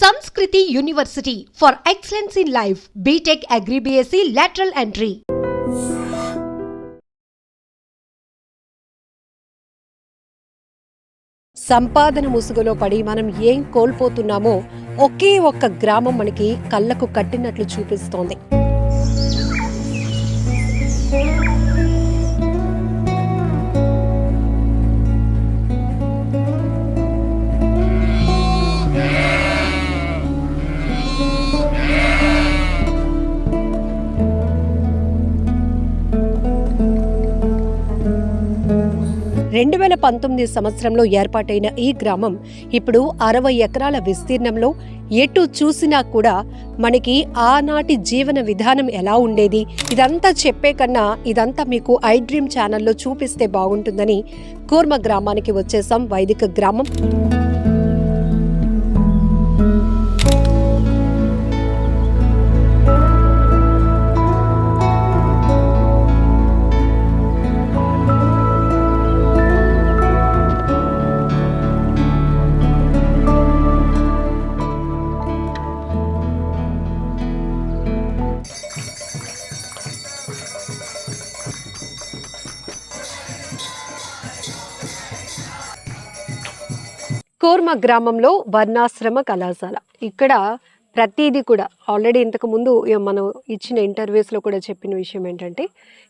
Samskruti university for excellence in life BTech agri BSc lateral entry సంపాదన ముసుగులో పడి మనం ఏం కోల్పోతున్నామో ఒకే ఒక్క గ్రామం మనకి కళ్ళకు కట్టినట్లు చూపిస్తోంది. రెండు వేల పంతొమ్మిది సంవత్సరంలో ఏర్పాటైన ఈ గ్రామం ఇప్పుడు అరవై ఎకరాల విస్తీర్ణంలో ఎటు చూసినా కూడా మనకి ఆనాటి జీవన విధానం ఎలా ఉండేది? ఇదంతా చెప్పే కన్నా ఇదంతా మీకు ఐ డ్రీమ్ ఛానల్లో చూపిస్తే బాగుంటుందని కూర్మ గ్రామానికి వచ్చేసాం వైదిక గ్రామం. కోర్మ గ్రామంలో వర్ణాశ్రమ కళాశాల. ఇక్కడ ప్రతిదీ కూడా ఆల్రెడీ ఇంతకుముందు మనం ఇచ్చిన ఇంటర్వ్యూస్లో కూడా చెప్పిన విషయం ఏంటంటే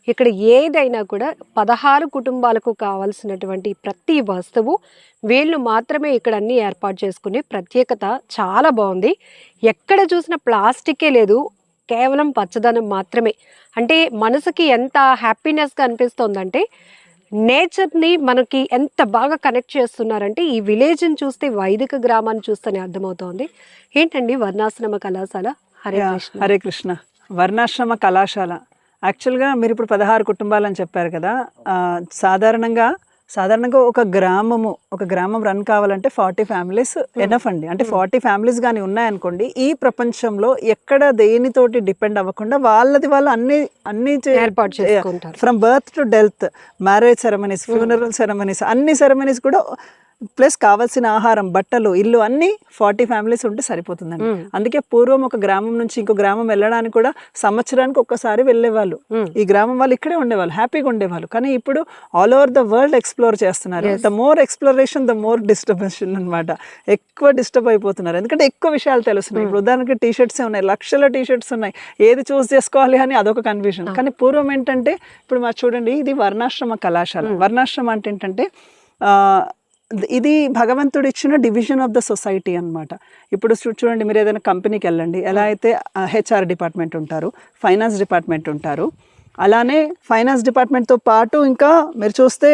ఇక్కడ ఏదైనా కూడా పదహారు కుటుంబాలకు కావాల్సినటువంటి ప్రతి వస్తువు వీళ్ళు మాత్రమే ఇక్కడ అన్నీ ఏర్పాటు చేసుకునే ప్రత్యేకత చాలా బాగుంది. ఎక్కడ చూసిన ప్లాస్టికే లేదు కేవలం పచ్చదనం మాత్రమే. అంటే మనసుకి ఎంత హ్యాపీనెస్గా అనిపిస్తోందంటే నేచర్ని మనకి ఎంత బాగా కనెక్ట్ చేస్తున్నారంటే ఈ విలేజ్ని చూస్తే వైదిక గ్రామాన్ని చూస్తేనే అర్థమవుతోంది. ఏంటండి వర్ణాశ్రమ కళాశాల? హరే కృష్ణ. హరే కృష్ణ. వర్ణాశ్రమ కళాశాల. యాక్చువల్గా మీరు ఇప్పుడు పదహారు కుటుంబాలని చెప్పారు కదా. సాధారణంగా సాధారణంగా ఒక గ్రామము ఒక గ్రామం రన్ కావాలంటే ఫార్టీ ఫ్యామిలీస్ ఎనఫ్ అండి. అంటే ఫార్టీ ఫ్యామిలీస్ కానీ ఉన్నాయనుకోండి ఈ ప్రపంచంలో ఎక్కడ దేనితోటి డిపెండ్ అవ్వకుండా వాళ్ళది వాళ్ళు అన్ని అన్ని ఫ్రమ్ బర్త్ టు డెల్త్ మ్యారేజ్ సెరమనీస్ ఫ్యూనరల్ సెరమనీస్ అన్ని సెరమనీస్ కూడా ప్లస్ కావాల్సిన ఆహారం బట్టలు ఇల్లు అన్ని ఫార్టీ ఫ్యామిలీస్ ఉంటే సరిపోతుందండి. అందుకే పూర్వం ఒక గ్రామం నుంచి ఇంకో గ్రామం వెళ్ళడానికి కూడా సంవత్సరానికి ఒక్కసారి వెళ్ళేవాళ్ళు. ఈ గ్రామం వాళ్ళు ఇక్కడే ఉండేవాళ్ళు హ్యాపీగా ఉండేవాళ్ళు. కానీ ఇప్పుడు all over the world explore చేస్తున్నారు. The more exploration the more disturbance అన్నమాట. ఎక్కువ డిస్టర్బ్ అయిపోతున్నారు. ఎందుకంటే ఎక్కువ విషయాలు తెలుస్తున్నాయి. ఇప్పుడు ఉదాహరణకి టీ షర్ట్స్ ఉన్నాయి? లక్షల టీ షర్ట్స్ ఉన్నాయి. ఏది చూస్ చేసుకోవాలి అని అదొక కన్ఫ్యూజన్ కానీ పూర్వం ఏంటంటే ఇప్పుడు మా చూడండి ఇది వర్ణాశ్రమ కళాశాల. వర్ణాశ్రమ అంటే ఏంటంటే ఆ, ఇది భగవంతుడు ఇచ్చిన డివిజన్ ఆఫ్ ద సొసైటీ అనమాట ఇప్పుడు చూ- చూడండి మీరు ఏదైనా కంపెనీకి వెళ్ళండి. ఎలా అయితే హెచ్ఆర్ డిపార్ట్మెంట్ ఉంటారు ఫైనాన్స్ డిపార్ట్మెంట్ ఉంటారు అలానే ఫైనాన్స్ డిపార్ట్మెంట్తో పాటు ఇంకా మీరు చూస్తే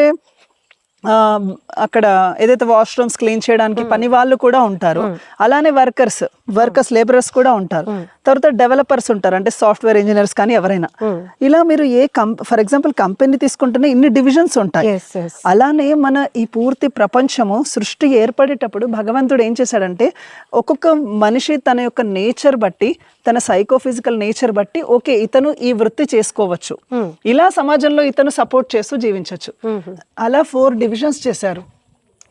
అక్కడ ఏదైతే వాష్రూమ్స్ క్లీన్ చేయడానికి పని వాళ్ళు కూడా ఉంటారు. అలానే వర్కర్స్ వర్కర్స్ లేబరర్స్ కూడా ఉంటారు. తర్వాత డెవలపర్స్ ఉంటారు. అంటే సాఫ్ట్వేర్ ఇంజనీర్స్ కానీ ఎవరైనా. ఇలా మీరు ఏ ఫర్ ఎగ్జాంపుల్ కంపెనీ తీసుకుంటేనే ఇన్ని డివిజన్స్ ఉంటాయి. అలానే మన ఈ పూర్తి ప్రపంచము సృష్టి ఏర్పడేటప్పుడు భగవంతుడు ఏం చేశాడంటే ఒక్కొక్క మనిషి తన యొక్క నేచర్ బట్టి తన సైకోఫిజికల్ నేచర్ బట్టి ఓకే ఇతను ఈ వృత్తి చేసుకోవచ్చు. ఇలా సమాజంలో ఇతను సపోర్ట్ చేస్తూ జీవించవచ్చు అలా ఫోర్ డివిజన్స్ చేశారు.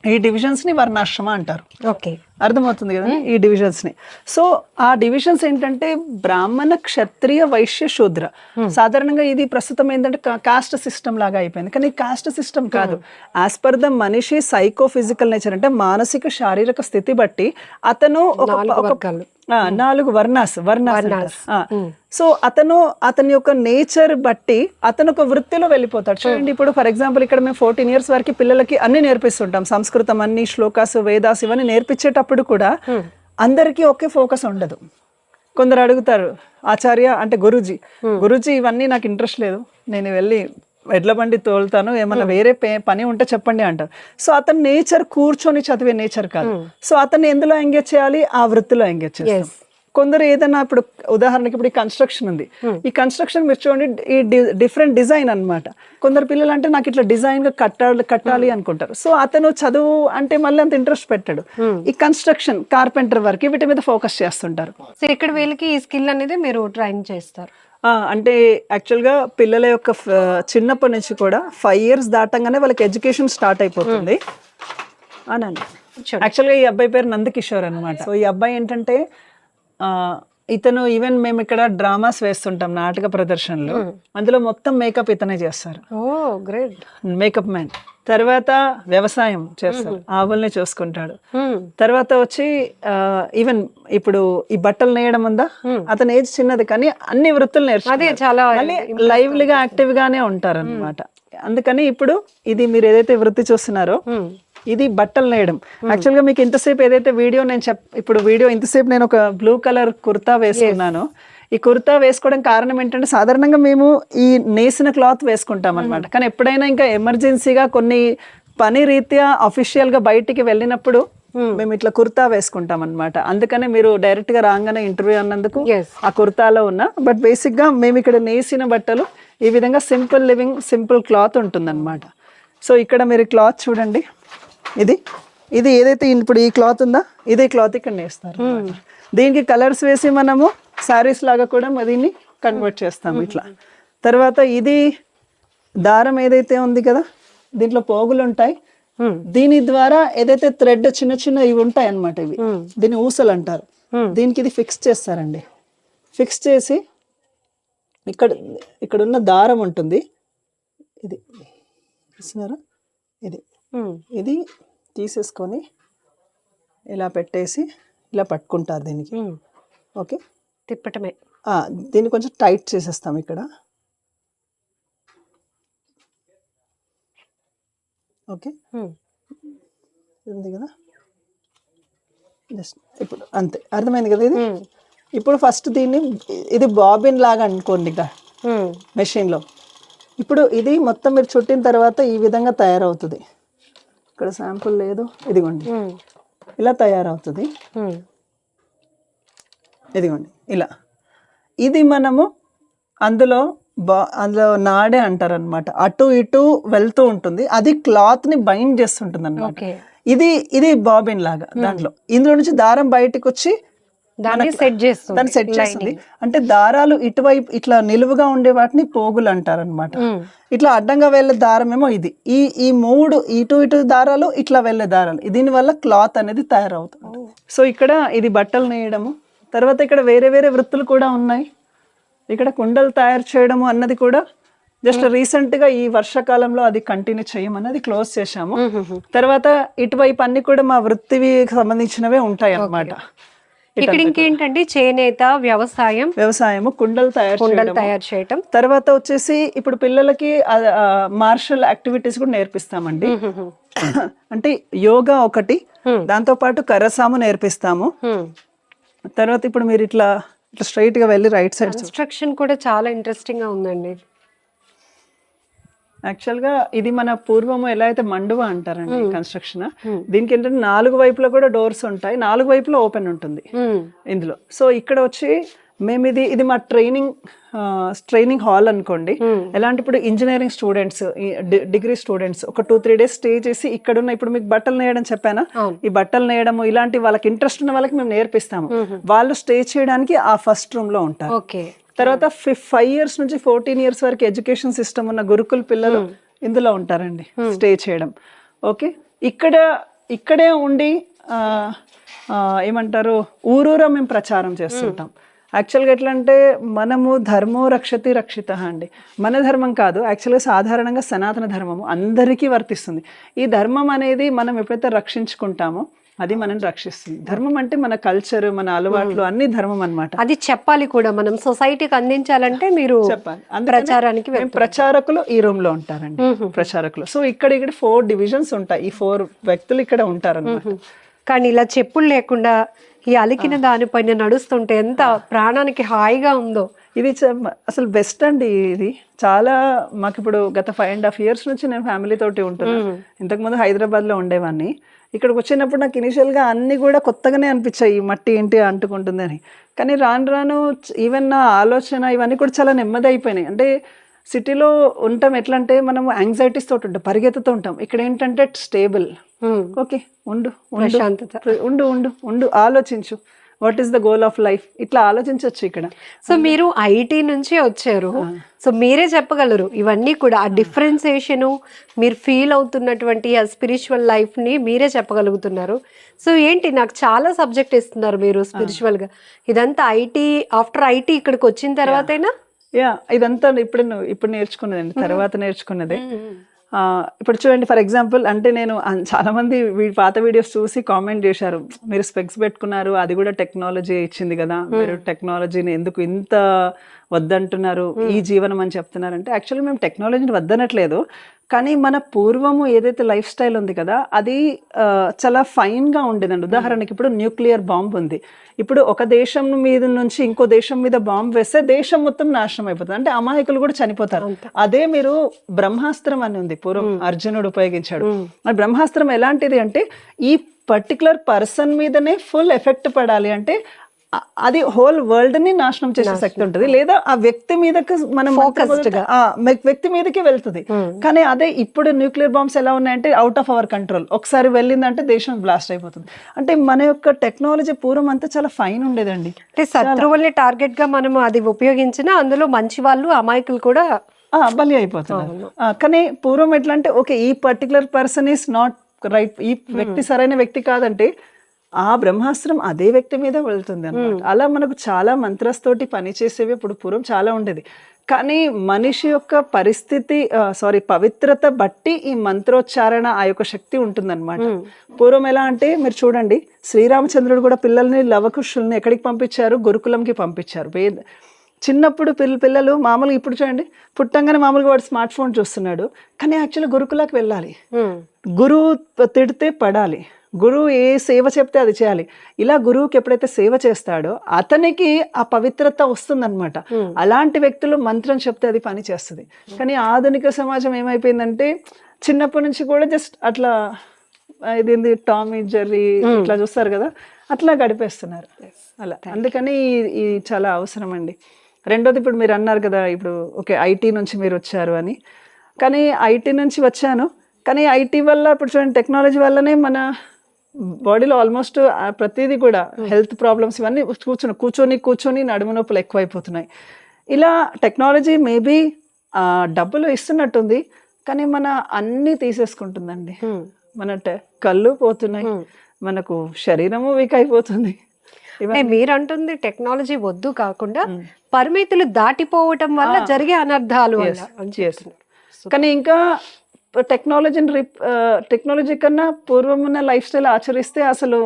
ఈ డివిజన్స్ని వర్ణాశ్రమ అంటారు. ఓకే. అర్థమవుతుంది కదా? ఈ డివిజన్స్ని. సో ఆ డివిజన్స్ ఏంటంటే బ్రాహ్మణ క్షత్రియ వైశ్య శూద్ర. సాధారణంగా ఇది ప్రస్తుతం ఏంటంటే కాస్ట్ సిస్టమ్ లాగా అయిపోయింది. కానీ కాస్ట్ సిస్టమ్ కాదు. యాజ్ పర్ ద మనిషి సైకో ఫిజికల్ నేచర్ అంటే మానసిక శారీరక స్థితి బట్టి అతను ఒక నాలుగు. ఆ, నాలుగు వర్ణాస్ వర్ణాస్. ఆ. సో అతను అతని యొక్క నేచర్ బట్టి అతను ఒక వృత్తిలో వెళ్ళిపోతాడు. చూడండి ఇప్పుడు ఫర్ ఎగ్జాంపుల్ ఇక్కడ మేము ఫోర్టీన్ ఇయర్స్ వరకు పిల్లలకి అన్ని నేర్పిస్తుంటాం. సంస్కృతం అన్ని శ్లోకాస్ వేదాస్ ఇవన్నీ నేర్పించేటప్పుడు కూడా అందరికీ ఒకే ఫోకస్ ఉండదు. కొందరు అడుగుతారు ఆచార్య అంటే గురుజీ. గురుజీ ఇవన్నీ నాకు ఇంట్రెస్ట్ లేదు. నేను వెళ్ళి ఎడ్ల బండి తోలుతాను ఏమన్నా వేరే పని ఉంటే చెప్పండి అంటారు. సో అతని నేచర్ కూర్చొని చదివే నేచర్ కాదు. సో అతన్ని ఎందులో ఎంగేజ్ చేయాలి? ఆ వృత్తిలో ఎంగేజ్ చేస్తాం. కొందరు ఏదైనా ఇప్పుడు ఉదాహరణకి ఇప్పుడు ఈ కన్స్ట్రక్షన్ ఉంది. ఈ కన్స్ట్రక్షన్ మీరు చూడండి ఈ డిఫరెంట్ డిజైన్ అన్నమాట. కొందరు పిల్లలు అంటే నాకు ఇట్లా డిజైన్గా కట్టాలి కట్టాలి అనుకుంటారు. సో అతను చదువు అంటే మళ్ళీ అంత ఇంట్రెస్ట్ పెట్టాడు. ఈ కన్స్ట్రక్షన్ కార్పెంటర్ వర్క్ వీటి మీద ఫోకస్ చేస్తుంటారు. సో ఇక్కడ వీళ్ళకి ఈ స్కిల్ అనేది మీరు ట్రైన్ చేస్తారు. అంటే యాక్చువల్గా పిల్లల యొక్క చిన్నప్పటి నుంచి కూడా ఫైవ్ ఇయర్స్ దాటంగానే వాళ్ళకి ఎడ్యుకేషన్ స్టార్ట్ అయిపోతుంది. అనండి. యాక్చువల్గా ఈ అబ్బాయి పేరు నందకిషోర్ అనమాట సో ఈ అబ్బాయి ఏంటంటే ఇతను ఈవెన్ మేము ఇక్కడ డ్రామాస్ వేస్తుంటాం నాటక ప్రదర్శనలు. అందులో మొత్తం మేకప్ ఇతనే చేస్తారు. ఓ గ్రేట్ మేకప్ మ్యాన్ తర్వాత వ్యవసాయం చేస్తారు ఆవుల్ని చూసుకుంటాడు. తర్వాత వచ్చి ఈవెన్ ఇప్పుడు ఈ బట్టలు నేయడం ఉందా? అతని ఏజ్ చిన్నది కానీ అన్ని వృత్తులు అదే నేర్చుకున్నారు చాలా మళ్ళీ లైవ్లీగా యాక్టివ్ గానే ఉంటారు అనమాట అందుకని ఇప్పుడు ఇది మీరు ఏదైతే వృత్తి చూస్తున్నారో ఇది బట్టలు నేయడం. యాక్చువల్గా మీకు ఇంతసేపు ఏదైతే వీడియో నేను చెప్ ఇప్పుడు వీడియో ఇంతసేపు నేను ఒక బ్లూ కలర్ కుర్తా వేసుకున్నాను. ఈ కుర్తా వేసుకోవడం కారణం ఏంటంటే సాధారణంగా మేము ఈ నేసిన క్లాత్ వేసుకుంటాం అనమాట కానీ ఎప్పుడైనా ఇంకా ఎమర్జెన్సీగా కొన్ని పని రీత్యా అఫీషియల్గా బయటికి వెళ్ళినప్పుడు మేము. ఇట్లా కుర్తా వేసుకుంటాం అనమాట అందుకనే మీరు డైరెక్ట్గా రాగానే ఇంటర్వ్యూ అన్నందుకు. ఆ కుర్తాలో ఉన్నా. బట్ బేసిక్గా మేము ఇక్కడ నేసిన బట్టలు ఈ విధంగా సింపుల్ లివింగ్ సింపుల్ క్లాత్ ఉంటుందన్నమాట. సో ఇక్కడ మీరు క్లాత్ చూడండి. ఇది ఇది ఏదైతే ఇప్పుడు ఈ క్లాత్ ఉందా ఇదే క్లాత్ ఇక్కడ నేస్తారు. దీనికి కలర్స్ వేసి మనము శారీస్ లాగా కూడా దీన్ని కన్వర్ట్ చేస్తాం ఇట్లా. తర్వాత ఇది దారం ఏదైతే ఉంది కదా దీంట్లో పోగులు ఉంటాయి. దీని ద్వారా ఏదైతే థ్రెడ్ చిన్న చిన్న ఇవి ఉంటాయి అన్నమాట ఇవి దీన్ని ఊసలు అంటారు. దీనికి ఇది ఫిక్స్ చేస్తారండి. ఫిక్స్ చేసి ఇక్కడ ఇక్కడ ఉన్న దారం ఉంటుంది. ఇది చూస్తున్నారా? ఇది. ఇది తీసేసుకొని ఇలా పెట్టేసి ఇలా పట్టుకుంటారు దీనికి. ఓకే? తిప్పటమే. దీన్ని కొంచెం టైట్ చేసేస్తాం ఇక్కడ. ఓకే. ఉంది కదా? జస్ట్ ఇప్పుడు అంతే. అర్థమైంది కదా ఇది. ఇప్పుడు ఫస్ట్ దీన్ని ఇది బాబిన్ లాగా అనుకోండి ఇక. ఉమ్. మెషిన్లో. ఇప్పుడు ఇది మొత్తం మీరు చుట్టిన తర్వాత ఈ విధంగా తయారవుతుంది. ఇక్కడ శాంపుల్ లేదు. ఇదిగోండి. ఇలా తయారవుతుంది. ఇదిగోండి ఇలా. ఇది మనము అందులో బా అందులో నాడే అంటారు అనమాట అటు ఇటు వెళ్తూ ఉంటుంది. అది క్లాత్ని బైండ్ చేస్తుంటుంది అనమాట ఇది ఇది బాబిన్ లాగా దాంట్లో. ఇందులో నుంచి దారం బయటకు వచ్చి దాన్ని సెట్ చేస్తుంది దాన్ని సెట్ చేస్తుంది. అంటే దారాలు ఇటువైపు ఇట్లా నిలువుగా ఉండే వాటిని పోగులు అంటారు అనమాట ఉమ్. ఇట్లా అడ్డంగా వెళ్ళే దారం ఏమో ఇది. ఈ ఈ మూడు ఇటు ఇటు దారాలు ఇట్లా వెళ్ళే దారాలు. దీని వల్ల క్లాత్ అనేది తయారవుతుంది. సో ఇక్కడ ఇది బట్టలు నేయడము తర్వాత ఇక్కడ వేరే వేరే వృత్తులు కూడా ఉన్నాయి. ఇక్కడ కుండలు తయారు చేయడము అన్నది కూడా జస్ట్ రీసెంట్గా ఈ వర్షాకాలంలో అది కంటిన్యూ చేయమన్నది క్లోజ్ చేశాము. తర్వాత ఇటువైపు అన్ని కూడా మా వృత్తివి సంబంధించినవే ఉంటాయి అన్నమాట ఇక్కడ ఇంకేంటండి? చేనేత వ్యవసాయం. వ్యవసాయము కుండలు తయారు కుండలు. తయారు చేయటం. తర్వాత వచ్చేసి ఇప్పుడు పిల్లలకి మార్షల్ యాక్టివిటీస్ కూడా నేర్పిస్తామండి. అంటే యోగా ఒకటి దాంతో పాటు కరసాము నేర్పిస్తాము. తర్వాత ఇప్పుడు మీరు ఇట్లా ఇట్లా స్ట్రైట్గా వెళ్ళి రైట్ సైడ్ కన్స్ట్రక్షన్ కూడా చాలా ఇంట్రెస్టింగ్గా ఉందండి. యాక్చువల్గా ఇది మన పూర్వము ఎలా అయితే మండువ అంటారండి కన్స్ట్రక్షన్ దీనికి ఏంటంటే నాలుగు వైపులా కూడా డోర్స్ ఉంటాయి నాలుగు వైపులా ఓపెన్ ఉంటుంది ఉమ్. ఇందులో. సో ఇక్కడ వచ్చి మేము ఇది ఇది మా ట్రైనింగ్ ట్రైనింగ్ హాల్ అనుకోండి. ఎలాంటి ఇప్పుడు ఇంజనీరింగ్ స్టూడెంట్స్ డిగ్రీ స్టూడెంట్స్ ఒక టూ త్రీ డేస్ స్టే చేసి ఇక్కడ ఉన్న ఇప్పుడు మీకు బట్టలు నేయడం చెప్పానా. ఈ బట్టలు నేయడము ఇలాంటి వాళ్ళకి ఇంట్రెస్ట్ ఉన్న వాళ్ళకి మేము నేర్పిస్తాము. వాళ్ళు స్టే చేయడానికి ఆ ఫస్ట్ రూమ్లో ఉంటారు. ఓకే. తర్వాత ఫైవ్ ఇయర్స్ నుంచి ఫోర్టీన్ ఇయర్స్ వరకు ఎడ్యుకేషన్ సిస్టమ్ ఉన్న గురుకుల పిల్లలు ఇందులో ఉంటారండి స్టే చేయడం. ఓకే? ఇక్కడ ఇక్కడే ఉండి ఏమంటారు ఊరూరా మేము ప్రచారం చేస్తుంటాం. యాక్చువల్గా ఎట్లా అంటే మనము ధర్మో రక్షతి రక్షిత అండి. మన ధర్మం కాదు యాక్చువల్గా సాధారణంగా సనాతన ధర్మము అందరికీ వర్తిస్తుంది. ఈ ధర్మం అనేది మనం ఎప్పుడైతే రక్షించుకుంటామో అది మనం రక్షిస్తుంది. ధర్మం అంటే మన కల్చర్ మన అలవాట్లు అన్ని ధర్మం అన్నమాట. అది చెప్పాలి కూడా మనం. సొసైటీకి అందించాలంటే మీరు చెప్పాలి. ప్రచారానికి మేము ప్రచారకులు ఈ రూమ్లో ఉంటారండి ప్రచారకులు. సో ఇక్కడ ఇక్కడ ఫోర్ డివిజన్స్ ఉంటాయి. ఈ ఫోర్ వ్యక్తులు ఇక్కడ ఉంటారు కానీ ఇలా చెప్పులు లేకుండా ఈ అలికిన దానిపైన నడుస్తుంటే ఎంత ప్రాణానికి హాయిగా ఉందో. ఇది అసలు బెస్ట్ అండి ఇది. చాలా మాకు ఇప్పుడు గత ఫైవ్ అండ్ హాఫ్ ఇయర్స్ నుంచి నేను ఫ్యామిలీ తోటి ఉంటున్నాను ఇంతకుముందు హైదరాబాద్లో ఉండేవాడిని ఇక్కడికి వచ్చినప్పుడు నాకు ఇనిషియల్గా అన్ని కూడా కొత్తగానే అనిపించాయి ఈ మట్టి ఏంటి అంటుకుంటుందని. కానీ రాను రాను ఈవెన్ నా ఆలోచన ఇవన్నీ కూడా చాలా నెమ్మది అయిపోయినాయి అంటే సిటీలో ఉంటాం ఎట్లా అంటే మనము యాంగ్జైటీస్ తోటి ఉంటాం పరిగెత్తుతూ ఉంటాం. ఇక్కడ ఏంటంటే స్టేబుల్. ఓకే ఉండు ఉండు. ప్రశాంతత. ఉండు ఉండు ఉండు ఆలోచించు. What is the goal of life ఇట్లా ఆలోచించవచ్చు ఇక్కడ. సో మీరు ఐటీ నుంచి వచ్చారు. సో మీరే చెప్పగలరు. ఇవన్నీ కూడా ఆ డిఫరెన్సియేషన్ మీరు ఫీల్ అవుతున్నటువంటి ఆ స్పిరిచువల్ లైఫ్ని మీరే చెప్పగలుగుతున్నారు. సో ఏంటి? నాకు చాలా సబ్జెక్ట్ ఇస్తున్నారు మీరు స్పిరిచువల్గా. ఇదంతా ఐటీ ఆఫ్టర్ ఐటీ ఇక్కడికి వచ్చిన తర్వాతైనా? యా ఇదంతా ఇప్పుడు ఇప్పుడు నేర్చుకున్నదండి. తర్వాత నేర్చుకున్నదే. ఇప్పుడు చూడండి ఫర్ ఎగ్జాంపుల్ అంటే నేను అన్- చాలా మంది వీ- పాత వీడియోస్ చూసి కామెంట్ చేశారు. మీరు స్పెక్స్ పెట్టుకున్నారు అది కూడా టెక్నాలజీ ఇచ్చింది కదా. మీరు టెక్నాలజీని ఎందుకు ఇంత వద్దంటున్నారు ఈ జీవనం అని చెప్తున్నారు అంటే యాక్చువల్లీ మేము టెక్నాలజీని వద్దనట్లేదు. కానీ మన పూర్వము ఏదైతే లైఫ్ స్టైల్ ఉంది కదా అది చాలా ఫైన్గా ఉండేదండి. ఉదాహరణకి ఇప్పుడు న్యూక్లియర్ బాంబ్ ఉంది. ఇప్పుడు ఒక దేశం మీద నుంచి ఇంకో దేశం మీద బాంబ్ వేస్తే దేశం మొత్తం నాశనం అయిపోతుంది. అంటే అమాయకులు కూడా చనిపోతారు. అదే మీరు బ్రహ్మాస్త్రం అని ఉంది పూర్వం అర్జునుడు ఉపయోగించాడు. మరి బ్రహ్మాస్త్రం ఎలాంటిది అంటే ఈ పర్టికులర్ పర్సన్ మీదనే ఫుల్ ఎఫెక్ట్ పడాలి అంటే అది హోల్ వరల్డ్ని నాశనం చేసే శక్తి ఉంటుంది. లేదా ఆ వ్యక్తి మీదకి మనం వ్యక్తి మీదకి వెళ్తుంది. కానీ అదే ఇప్పుడు న్యూక్లియర్ బాంబ్స్ ఎలా ఉన్నాయంటే అవుట్ ఆఫ్ అవర్ కంట్రోల్ ఒకసారి వెళ్ళిందంటే దేశం బ్లాస్ట్ అయిపోతుంది. అంటే మన యొక్క టెక్నాలజీ పూర్వం అంతా చాలా ఫైన్ ఉండేదండి. అంటే శత్రువుల్ని టార్గెట్గా మనం అది ఉపయోగించినా అందులో మంచి వాళ్ళు అమాయకులు కూడా ఆ, బలి అయిపోతున్నారు. కానీ పూర్వం ఎట్లా అంటే ఓకే ఈ particular person is not right ఈ వ్యక్తి సరైన వ్యక్తి కాదంటే ఆ బ్రహ్మాస్త్రం అదే వ్యక్తి మీద వెళ్తుంది అన్నమాట అలా మనకు చాలా మంత్రస్తోటి పనిచేసేవి ఇప్పుడు పూర్వం చాలా ఉండేది. కానీ మనిషి యొక్క పరిస్థితి సారీ పవిత్రత బట్టి ఈ మంత్రోచ్చారణ ఆ యొక్క శక్తి ఉంటుందన్నమాట. పూర్వం ఎలా అంటే మీరు చూడండి శ్రీరామచంద్రుడు కూడా పిల్లల్ని లవకుశుల్ని ఎక్కడికి పంపించారు? గురుకులంకి పంపించారు. వేద చిన్నప్పుడు పిల్ల పిల్లలు మామూలుగా ఇప్పుడు చూడండి పుట్టంగానే మామూలుగా వాడు స్మార్ట్ ఫోన్ చూస్తున్నాడు. కానీ యాక్చువల్లీ గురుకులకు వెళ్ళాలి. గురువు తిడితే పడాలి. గురువు ఏ సేవ చెప్తే అది చేయాలి. ఇలా గురువుకి ఎప్పుడైతే సేవ చేస్తాడో అతనికి ఆ పవిత్రత వస్తుందన్నమాట. అలాంటి వ్యక్తులు మంత్రం చెప్తే అది పని చేస్తుంది. కానీ ఆధునిక సమాజం ఏమైపోయిందంటే చిన్నప్పటి నుంచి కూడా జస్ట్ అట్లా ఆ, ఇదేంది టామీ జెర్రీ ఇట్లా చూస్తారు కదా అట్లా గడిపేస్తున్నారు. అలా. అందుకని ఈ చాలా అవసరం అండి రెండోది ఇప్పుడు మీరు అన్నారు కదా ఇప్పుడు ఓకే ఐటీ నుంచి మీరు వచ్చారు అని. కానీ ఐటీ నుంచి వచ్చాను. కానీ ఐటీ వల్ల ఇప్పుడు చూడండి టెక్నాలజీ వల్లనే మన బాడీలో ఆల్మోస్ట్ ప్రతిదీ కూడా హెల్త్ ప్రాబ్లమ్స్ ఇవన్నీ కూర్చొని కూర్చొని కూర్చొని నడుము నొప్పులు ఎక్కువైపోతున్నాయి. ఇలా టెక్నాలజీ మేబీ డబ్బులు ఇస్తున్నట్టుంది కానీ మన అన్నీ తీసేసుకుంటుందండి. మన టె- కళ్ళు పోతున్నాయి. మనకు శరీరము వీక్ అయిపోతుంది. అంటే మీరు అంటుంది టెక్నాలజీ వద్దు కాకుండా పరిమితులు దాటిపోవటం వల్ల జరిగే అనర్థాలు అని. కానీ ఇంకా టెక్నాలజీని రిప్ టెక్నాలజీ కన్నా పూర్వం ఉన్న లైఫ్ స్టైల్ ఆచరిస్తే అసలు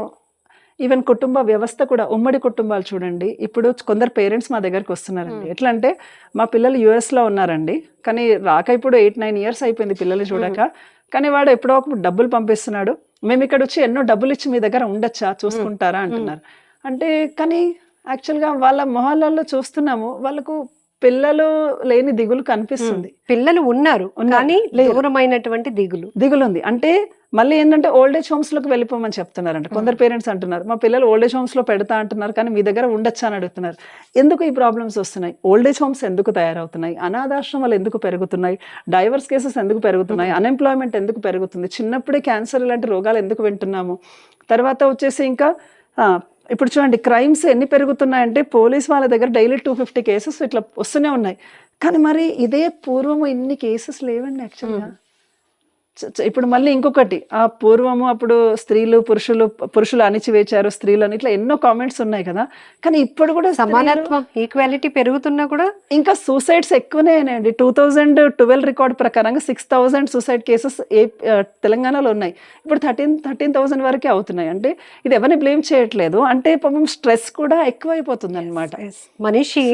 ఈవెన్ కుటుంబ వ్యవస్థ కూడా ఉమ్మడి కుటుంబాలు చూడండి. ఇప్పుడు కొందరు పేరెంట్స్ మా దగ్గరికి వస్తున్నారండి. ఎట్లా అంటే మా పిల్లలు US లో ఉన్నారండి. కానీ రాక ఇప్పుడు ఎయిట్ నైన్ ఇయర్స్ అయిపోయింది పిల్లలు చూడక. కానీ వాడు ఎప్పుడో ఒక డబ్బులు పంపిస్తున్నాడు. మేము ఇక్కడ వచ్చి ఎన్నో డబ్బులు ఇచ్చి మీ దగ్గర ఉండొచ్చా? చూసుకుంటారా? అంటున్నారు. అంటే కానీ యాక్చువల్గా వాళ్ళ మొహాలలో చూస్తున్నాము. వాళ్ళకు పిల్లలు లేని దిగులు కనిపిస్తుంది. పిల్లలు ఉన్నారు. కానీ. దూరమైనటువంటి దిగులు. దిగులుంది. అంటే మళ్ళీ ఏంటంటే ఓల్డ్ ఏజ్ హోమ్స్లోకి వెళ్ళిపోమని చెప్తున్నారంట. కొందరు పేరెంట్స్ అంటున్నారు మా పిల్లలు ఓల్డ్ ఏజ్ హోమ్స్లో పెడతా అంటున్నారు కానీ మీ దగ్గర ఉండొచ్చా అని అడుగుతున్నారు. ఎందుకు ఈ ప్రాబ్లమ్స్ వస్తున్నాయి? ఓల్డ్ ఏజ్ హోమ్స్ ఎందుకు తయారవుతున్నాయి? అనాథాశ్రమాలు ఎందుకు పెరుగుతున్నాయి? డైవర్స్ కేసెస్ ఎందుకు పెరుగుతున్నాయి? అన్ఎంప్లాయ్మెంట్ ఎందుకు పెరుగుతుంది? చిన్నప్పుడే క్యాన్సర్ ఇలాంటి రోగాలు ఎందుకు వింటున్నాము? తర్వాత వచ్చేసి ఇంకా ఇప్పుడు చూడండి క్రైమ్స్ ఎన్ని పెరుగుతున్నాయంటే పోలీస్ వాళ్ళ దగ్గర డైలీ టూ ఫిఫ్టీ కేసెస్ ఇట్లా వస్తూనే ఉన్నాయి. కానీ మరి ఇదే పూర్వము ఇన్ని కేసెస్ లేవండి యాక్చువల్గా ఇప్పుడు మళ్ళీ ఇంకొకటి. ఆ పూర్వము అప్పుడు స్త్రీలు పురుషులు పురుషులు అణిచివేచారు స్త్రీలు అని ఇట్లా ఎన్నో కామెంట్స్ ఉన్నాయి కదా. కానీ ఇప్పుడు కూడా సమానత్వం ఈక్వాలిటీ పెరుగుతున్నా కూడా ఇంకా సూసైడ్స్ ఎక్కువనే అయినాయండి. టూ థౌజండ్ ట్వెల్వ్ రికార్డ్ ప్రకారంగా సిక్స్ థౌజండ్ సూసైడ్ కేసెస్ ఏ తెలంగాణలో ఉన్నాయి. ఇప్పుడు థర్టీన్ థర్టీన్ థౌసండ్ వరకే అవుతున్నాయి. అంటే ఇది ఎవరిని బ్లేమ్ చేయట్లేదు. అంటే పాపం స్ట్రెస్ కూడా ఎక్కువైపోతుంది అనమాట మనిషి.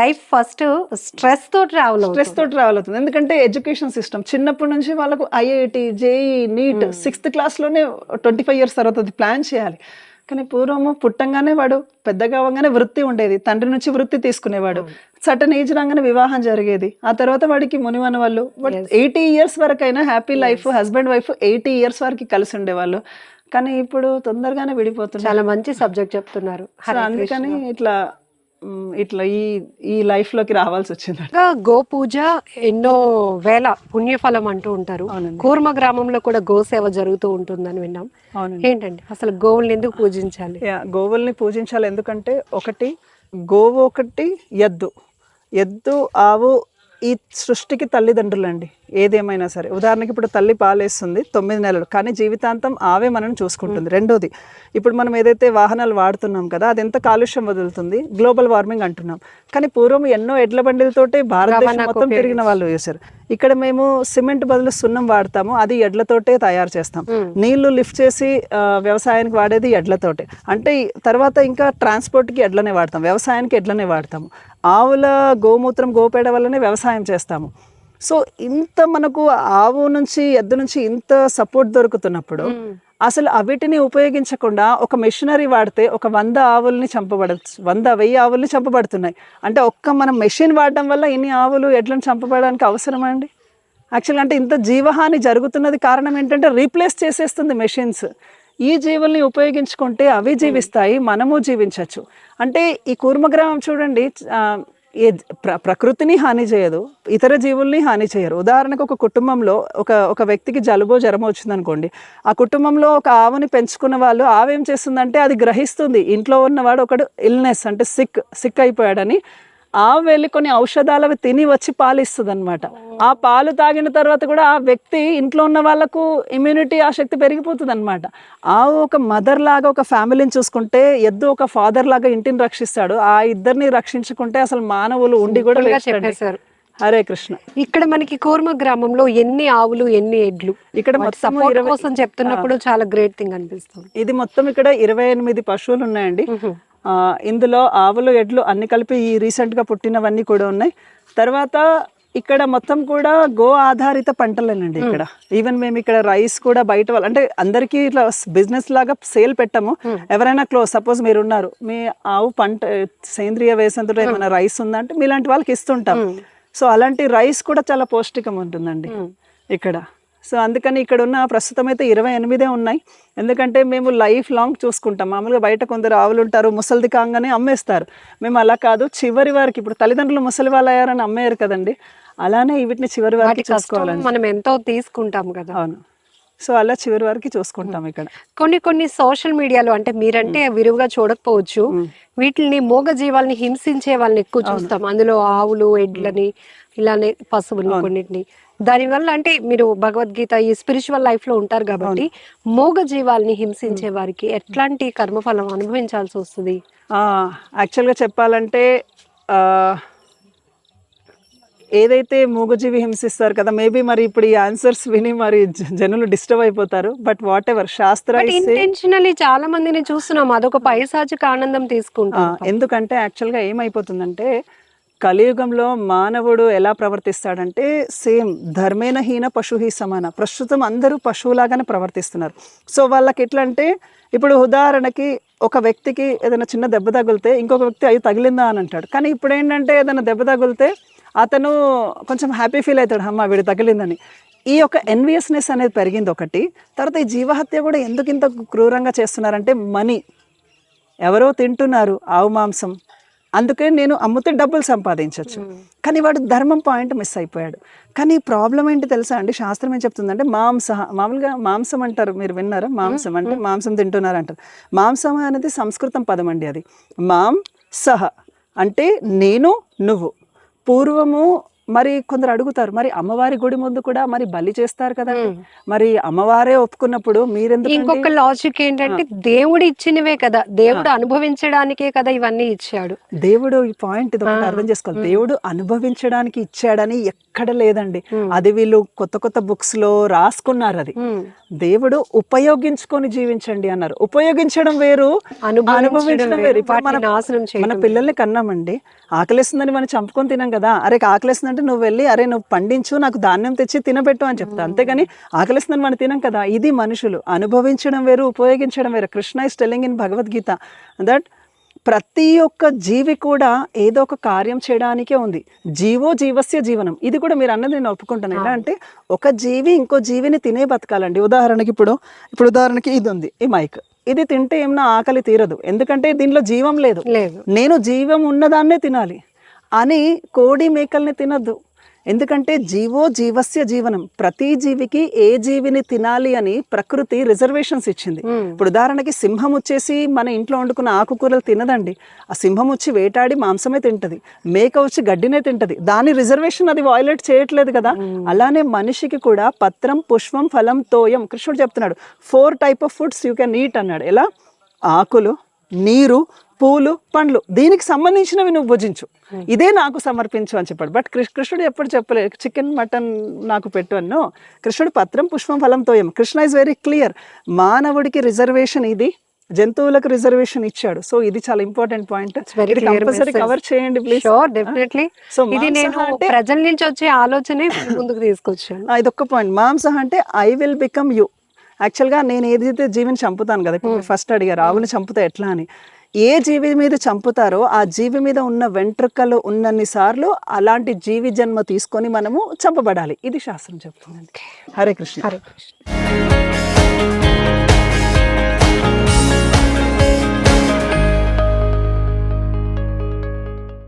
లైఫ్ ఫస్ట్ స్ట్రెస్తో ట్రావెల్ స్ట్రెస్ తోటి రావాలి అవుతుంది ఎందుకంటే ఎడ్యుకేషన్ సిస్టమ్ చిన్నప్పటి నుంచి వాళ్ళకు ఐఐటి జేఈ నీట్ సిక్స్త్ క్లాస్లోనే ట్వంటీ ఫైవ్ ఇయర్స్ తర్వాత అది ప్లాన్ చేయాలి. కానీ పూర్వము పుట్టంగానే వాడు పెద్దగా అవ్వగానే వృత్తి ఉండేది. తండ్రి నుంచి వృత్తి తీసుకునేవాడు. సటన్ ఏజ్ రాగానే వివాహం జరిగేది. ఆ తర్వాత వాడికి మునివన వాళ్ళు ఎయిటీ ఇయర్స్ వరకైనా happy life husband wife eighty years వరకు కలిసి ఉండేవాళ్ళు. కానీ ఇప్పుడు తొందరగానే విడిపోతున్నారు. చాలా మంచి సబ్జెక్ట్ చెప్తున్నారు. అందుకని ఇట్లా ఇట్లా ఈ ఈ లైఫ్లోకి రావాల్సి వచ్చింది. ఇంకా గోపూజ ఎన్నో వేల పుణ్యఫలం అంటూ ఉంటారు. కూర్మ గ్రామంలో కూడా గోసేవ జరుగుతూ ఉంటుందని విన్నాం. ఏంటండి? అసలు గోవుల్ని ఎందుకు పూజించాలి? గోవుల్ని పూజించాలి ఎందుకంటే ఒకటి గోవు ఒకటి ఎద్దు ఎద్దు ఆవు ఈ సృష్టికి తల్లిదండ్రులండి. ఏదేమైనా సరే. ఉదాహరణకి ఇప్పుడు తల్లి పాలేస్తుంది తొమ్మిది నెలలు కానీ జీవితాంతం ఆవే మనం చూసుకుంటుంది. రెండోది ఇప్పుడు మనం ఏదైతే వాహనాలు వాడుతున్నాం కదా అది ఎంత కాలుష్యం వదులుతుంది? గ్లోబల్ వార్మింగ్ అంటున్నాం. కానీ పూర్వం ఎన్నో ఎడ్ల బండిలతోటే భారతదేశం మొత్తం తిరిగిన వాళ్ళు చేశారు. ఇక్కడ మేము సిమెంట్ బదులు సున్నం వాడతాము అది ఎడ్లతోటే తయారు చేస్తాం. నీళ్ళు లిఫ్ట్ చేసి వ్యవసాయానికి వాడేది ఎడ్లతోటే. అంటే తర్వాత ఇంకా ట్రాన్స్పోర్ట్కి ఎడ్లనే వాడతాం వ్యవసాయానికి ఎడ్లనే వాడతాము. ఆవుల గోమూత్రం గోపేడ వల్లనే వ్యవసాయం చేస్తాము. సో ఇంత మనకు ఆవు నుంచి ఎద్దు నుంచి ఇంత సపోర్ట్ దొరుకుతున్నప్పుడు అసలు అవిటిని ఉపయోగించకుండా ఒక మెషినరీ వాడితే ఒక వంద ఆవుల్ని చంపబడచ్చు వంద వెయ్యి ఆవుల్ని చంపబడుతున్నాయి. అంటే ఒక్క మనం మెషిన్ వాడడం వల్ల ఇన్ని ఆవులు ఎడ్లను చంపబడడానికి అవసరమా అండి? యాక్చువల్గా అంటే ఇంత జీవహాని జరుగుతున్నది కారణం ఏంటంటే రీప్లేస్ చేసేస్తుంది మెషిన్స్. ఈ జీవుల్ని ఉపయోగించుకుంటే అవి జీవిస్తాయి మనము జీవించవచ్చు అంటే ఈ కూర్మగ్రామం చూడండి ప్ర ప్రకృతిని హాని చేయదు ఇతర జీవుల్ని హాని చేయరు. ఉదాహరణకు ఒక కుటుంబంలో ఒక ఒక వ్యక్తికి జలుబో జ్వరం వచ్చిందనుకోండి ఆ కుటుంబంలో ఒక ఆవుని పెంచుకున్న వాళ్ళు ఆవేం చేస్తుందంటే అది గ్రహిస్తుంది. ఇంట్లో ఉన్నవాడు ఒకడు ఇల్నెస్ అంటే సిక్ సిక్ అయిపోయాడని ఆవు వెళ్ళి కొన్ని ఔషధాలు తిని వచ్చి పాలు ఇస్తుంది అనమాట ఆ పాలు తాగిన తర్వాత కూడా ఆ వ్యక్తి ఇంట్లో ఉన్న వాళ్ళకు ఇమ్యూనిటీ ఆ శక్తి పెరిగిపోతుంది అనమాట ఆవు ఒక మదర్ లాగా ఒక ఫ్యామిలీని చూసుకుంటే ఎద్దు ఒక ఫాదర్ లాగా ఇంటిని రక్షిస్తాడు. ఆ ఇద్దరిని రక్షించుకుంటే అసలు మానవులు ఉండి కూడా. చెప్పేశారు. హరే కృష్ణ. ఇక్కడ మనకి కూర్మ గ్రామంలో ఎన్ని ఆవులు ఎన్ని ఎడ్లు? ఇక్కడ మొత్తం కోసం చెప్తున్నప్పుడు చాలా గ్రేట్ థింగ్ అనిపిస్తుంది. ఇది మొత్తం ఇక్కడ ఇరవై ఎనిమిది పశువులు ఉన్నాయండి. ఆ, ఇందులో ఆవులు ఎడ్లు అన్ని కలిపి ఈ recent గా పుట్టినవన్నీ కూడా ఉన్నాయి. తర్వాత ఇక్కడ మొత్తం కూడా గో ఆధారిత పంటలేనండి ఇక్కడ. ఈవెన్ మేము ఇక్కడ రైస్ కూడా బయట వాళ్ళ అంటే అందరికీ ఇట్లా బిజినెస్ లాగా సేల్ పెట్టాము. ఎవరైనా క్లోజ్ సపోజ్ మీరు ఉన్నారు మీ ఆవు పంట సేంద్రియ వేసంతో ఏమైనా రైస్ ఉందంటే మీలాంటి వాళ్ళకి ఇస్తుంటాం. సో అలాంటి రైస్ కూడా చాలా పౌష్టికం ఉంటుందండి. ఇక్కడ. సో అందుకని ఇక్కడ ఉన్న ప్రస్తుతం అయితే ఇరవై ఎనిమిదే ఉన్నాయి. ఎందుకంటే మేము లైఫ్ లాంగ్ చూసుకుంటాం. మామూలుగా బయట కొందరు ఆవులు ఉంటారు ముసలిది కాగానే అమ్మేస్తారు. మేము అలా కాదు చివరి వారికి ఇప్పుడు తల్లిదండ్రులు ముసలి వాళ్ళు అయ్యారని అమ్మేయరు కదండి. అలానే వీటిని చివరి వారికి కష్టం చూసుకోవాలండి మనం ఎంతో తీసుకుంటాం కదా. అవును. సో అలా చివరి వరకు చూసుకుంటాం ఇక్కడ. కొన్ని కొన్ని సోషల్ మీడియాలో అంటే మీరంటే విరివిగా చూడకపోవచ్చు. వీటిని మూగ జీవాల్ని హింసించే వాళ్ళని ఎక్కువ చూస్తాం. అందులో ఆవులు ఎడ్లని ఇలానే పశువులు కొన్నిటిని. దానివల్ల అంటే మీరు భగవద్గీత ఈ స్పిరిచువల్ లైఫ్లో ఉంటారు కాబట్టి మూగ జీవాల్ని హింసించే వారికి ఎట్లాంటి కర్మఫలం అనుభవించాల్సి వస్తుంది? ఆ, యాక్చువల్గా చెప్పాలంటే ఏదైతే మూగజీవి హింసిస్తారు కదా మేబీ మరి ఇప్పుడు ఈ ఆన్సర్స్ విని మరి జనులు డిస్టర్బ్ అయిపోతారు. బట్ వాట్ ఎవర్ శాస్త్ర ఇంటెన్షనలీ చాలా మందిని చూస్తున్నాం. అదొక పైశాచిక ఆనందం తీసుకుంటాం ఎందుకంటే యాక్చువల్గా ఏమైపోతుందంటే కలియుగంలో మానవుడు ఎలా ప్రవర్తిస్తాడంటే సేమ్ ధర్మేన హీన పశుహి సమాన. ప్రస్తుతం అందరూ పశువులాగానే ప్రవర్తిస్తున్నారు. సో వాళ్ళకి ఎట్లా అంటే ఇప్పుడు ఉదాహరణకి ఒక వ్యక్తికి ఏదైనా చిన్న దెబ్బ తగిలితే ఇంకొక వ్యక్తి అది తగిలిందా అని అంటాడు. కానీ ఇప్పుడు ఏంటంటే ఏదైనా దెబ్బ తగిలితే అతను కొంచెం హ్యాపీ ఫీల్ అవుతాడు. అమ్మ వీడు తగిలిందని. ఈ యొక్క ఎన్వియస్నెస్ అనేది పెరిగింది ఒకటి. తర్వాత ఈ జీవహత్య కూడా ఎందుకు ఇంత క్రూరంగా చేస్తున్నారంటే మనీ. ఎవరో తింటున్నారు ఆవు మాంసం. అందుకే నేను అమ్ముతే డబ్బులు సంపాదించవచ్చు కానీ వాడు ధర్మం పాయింట్ మిస్ అయిపోయాడు. కానీ ప్రాబ్లం ఏంటి తెలుసా అండి? శాస్త్రం ఏం చెప్తుందంటే మాంస మామూలుగా మాంసం అంటారు మీరు విన్నారా? మాంసం అంటే మాంసం తింటున్నారు అంటారు. మాంసం అనేది సంస్కృతం పదం అండి అది. మాం సహ అంటే నేను నువ్వు. పూర్వము మరి కొందరు అడుగుతారు మరి అమ్మవారి గుడి ముందు కూడా మరి బలి చేస్తారు కదా? మరి అమ్మవారే ఒప్పుకున్నప్పుడు మీరెందుకు ఇంకొక లాజిక్ ఏంటంటే దేవుడు ఇచ్చినవే కదా దేవుడు అనుభవించడానికే కదా ఇవన్నీ ఇచ్చాడు. దేవుడు ఈ పాయింట్ ఇది ఒకటి అర్థం చేసుకోవాలి. దేవుడు అనుభవించడానికి ఇచ్చాడని ఎక్కడ లేదండి. అది వీళ్ళు కొత్త కొత్త బుక్స్లో రాసుకున్నారు అది. దేవుడు ఉపయోగించుకొని జీవించండి అన్నారు. ఉపయోగించడం వేరు అనుభవించడం వేరు. మన పిల్లల్ని కన్నామండి ఆకలిస్తుందని మనం చంపుకొని తినాం కదా అరే ఆకలిస్తుందంటే నువ్వు వెళ్ళి అరే నువ్వు పండించు నాకు ధాన్యం తెచ్చి తినబెట్టు అని చెప్తా. అంతేగాని ఆకలిస్తుందని మనం తినాం కదా. ఇది మనుషులు. అనుభవించడం వేరు ఉపయోగించడం వేరు. Krishna is telling in Bhagavad Gita that ప్రతి ఒక్క జీవి కూడా ఏదో ఒక కార్యం చేయడానికే ఉంది. జీవో జీవస్య జీవనం. ఇది కూడా మీరు అన్నది నేను ఒప్పుకుంటాను. ఎలా అంటే ఒక జీవి ఇంకో జీవిని తినే బతకాలండి. ఉదాహరణకి ఇప్పుడు ఇప్పుడు ఉదాహరణకి ఇది ఉంది ఈ మైక్ ఇది తింటే ఏమన్నా ఆకలి తీరదు. ఎందుకంటే దీనిలో జీవం లేదు. లేదు. నేను జీవం ఉన్నదాన్నే తినాలి. అని కోడి మేకల్ని తినద్దు. ఎందుకంటే జీవో జీవస్య జీవనం ప్రతి జీవికి ఏ జీవిని తినాలి అని ప్రకృతి రిజర్వేషన్స్ ఇచ్చింది. ఇప్పుడు ఉదాహరణకి సింహం వచ్చేసి మన ఇంట్లో వండుకున్న ఆకుకూరలు తినదండి. ఆ సింహం వచ్చి వేటాడి మాంసమే తింటది. మేక వచ్చి గడ్డినే తింటది. దాని రిజర్వేషన్ అది వాయిలేట్ చేయట్లేదు కదా. అలానే మనిషికి కూడా పత్రం పుష్పం ఫలం తోయం కృష్ణుడు చెప్తున్నాడు four type of foods you can eat అన్నాడు. ఎలా? ఆకులు నీరు పూలు పండ్లు. దీనికి సంబంధించినవి నువ్వు భుజించు. ఇదే నాకు సమర్పించు అని చెప్పాడు. బట్ కృష్ణ కృష్ణుడు ఎప్పుడు చెప్పలేదు. చికెన్ మటన్ నాకు పెట్టు అన్నో. కృష్ణుడు పత్రం పుష్పం ఫలం తోయం కృష్ణ ఇస్ వెరీ క్లియర్ మానవుడికి రిజర్వేషన్ ఇది. జంతువులకు రిజర్వేషన్ ఇచ్చాడు. సో ఇది చాలా ఇంపార్టెంట్ పాయింట్ ఇది కంపల్సరీ. కవర్ చేయండి ప్లీజ్ షూర్ డెఫినెట్లీ సో ఇది నేను ప్రజల నుంచి వచ్చే ఆలోచనే ముందుకు తీసుకొచ్చాను. ఇదొక్క పాయింట్ మాంస అంటే ఐ విల్ బికమ్ యూ యాక్చువల్గా నేను ఏదైతే జీవిని చంపుతాను కదా ఇప్పుడు ఫస్ట్ అడిగారు ఆవుని చంపుతా ఎట్లా అని. ఏ జీవి మీద చంపుతారో ఆ జీవి మీద ఉన్న వెంట్రుకలు ఉన్నన్ని సార్లు అలాంటి జీవి జన్మ తీసుకొని మనము చంపబడాలి. ఇది శాస్త్రం చెప్తుంది హరే కృష్ణ. హరే కృష్ణ.